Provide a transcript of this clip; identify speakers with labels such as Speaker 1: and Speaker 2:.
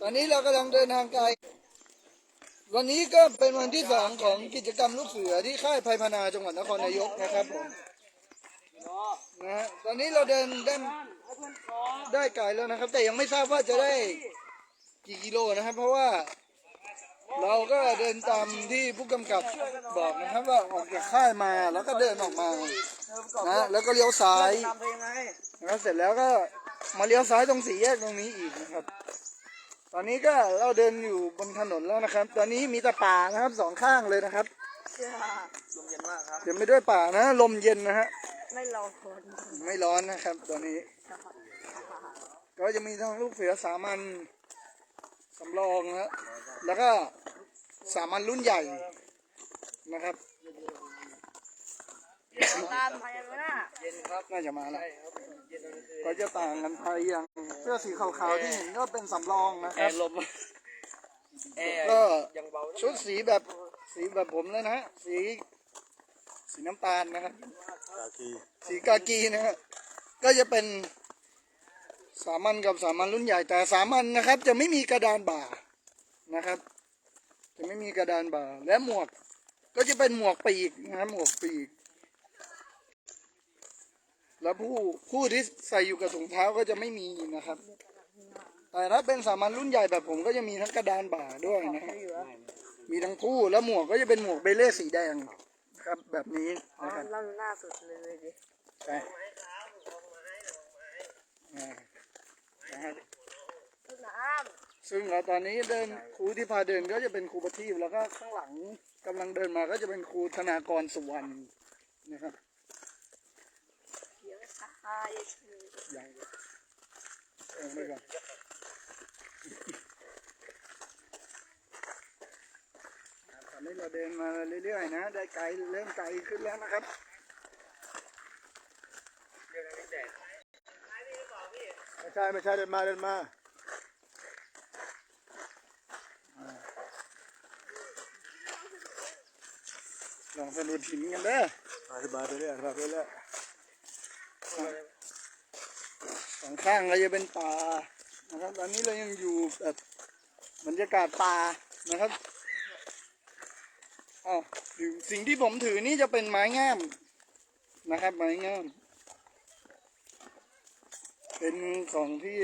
Speaker 1: ตอนนี้เรากำลังเดินทางไกล วันนี้ก็เป็นวันที่สองของกิจกรรมลูกเสือที่ค่ายไพพนาจังหวัดนครนายกนะครับผมนะฮะตอนนี้เราเดินได้ได้ไกลแล้วนะครับ แต่ยังไม่ทราบว่าจะได้กี่กิโลนะครับ เพราะว่า เราก็เดินตามที่ผู้กำกับบอกนะครับ ว่าออกจากค่ายมาแล้วก็เดินออกมานะแล้วก็เลี้ยวซ้าย
Speaker 2: ทำเพลงไง
Speaker 1: นะครับเสร็จแล้วก็มาเลี้ยวซ้ายตรงสี่แยกตรงนี้อีกนะครับ ตอนนี้ก็เราเดินอยู่บนถนนแล้วนะครับ ตอนนี้มีแต่ป่านะครับสองข้างเลยนะครับ
Speaker 2: ลมเย็นมากครับ
Speaker 1: เต็มไปด้วยป่านะ ลมเย็นนะฮะ
Speaker 3: ไม่รอคน
Speaker 1: ไม่ร้อนนะครับ ตอนนี้ ก็จะมีทั้งลูกเสือสามัญสำรองนะแล้วก็สามัญรุ่นใหญ่นะครับ
Speaker 3: ตามพายนะ
Speaker 2: เย็นครับ
Speaker 1: น่าจะมาแล้ว
Speaker 2: ใช่ครับเย็น ตอนกลางคืน
Speaker 1: ก็จะต่างกันไปอย่างเสื้อสีขาวๆที่เห็นก็เป็นสำรองนะ
Speaker 2: แอ
Speaker 1: ครับ
Speaker 2: ร์ลมแอร์
Speaker 1: ก็
Speaker 2: ยังเบานะ
Speaker 1: ชุดสีแบบสีแบบผมเลยนะฮะสีสีน้ำตาลนะครับสีกากีนะฮะก็จะเป็นสามัญกับสามัญรุ่นใหญ่แต่สามัญนะครับ จะไม่มีกระดานบ่านะครับ จะไม่มีกระดานบ่าและหมวกก็จะเป็นหมวกปีกนะครับหมวกปีก แล้วผู้ผู้ที่ใส่อยู่กับถุงเท้าก็จะไม่มีนะครับ แต่ถ้าเป็นสามัญรุ่นใหญ่แบบผมก็จะมีทั้งกระดานบ่าด้วยนะครับมีทั้งคู่แล้วหมวกก็จะเป็นหมวกเบเล่สีแดงครับแบบนี้
Speaker 3: อ๋อ
Speaker 1: นะครับ
Speaker 3: ล่าหน้าสุดเลยดิ
Speaker 1: ใช่อ่านะครับ
Speaker 3: ต้นน้
Speaker 1: ซึ่งเราตอนนี้เดินครูที่พาเดินก็จะเป็นครูประทีปแล้วก็ข้างหลังกำลังเดินมาก็จะเป็นครูธนากรสุวรรณนะครับำ
Speaker 3: เดี๋ยวตายชื่อ
Speaker 1: ยัง เออไปก่อนตอนนี้เราเดินมาเรื่อยๆนะ ได้ไกลเริ่มไกลขึ้นแล้วนะครับไม่ใช่ไม่ใช่เดินมาเดินมาอ่าลองสนุดหินกันเด้ออธิบายไปเรื่อยอธิบายไปเรื่อย สองข้างเราจะเป็นป่านะครับ ตอนนี้เรายังอยู่แบบบรรยากาศป่านะครับอ๋อสิ่งที่ผมถือนี่จะเป็นไม้งามนะครับ ไม้งาม เป็นของที่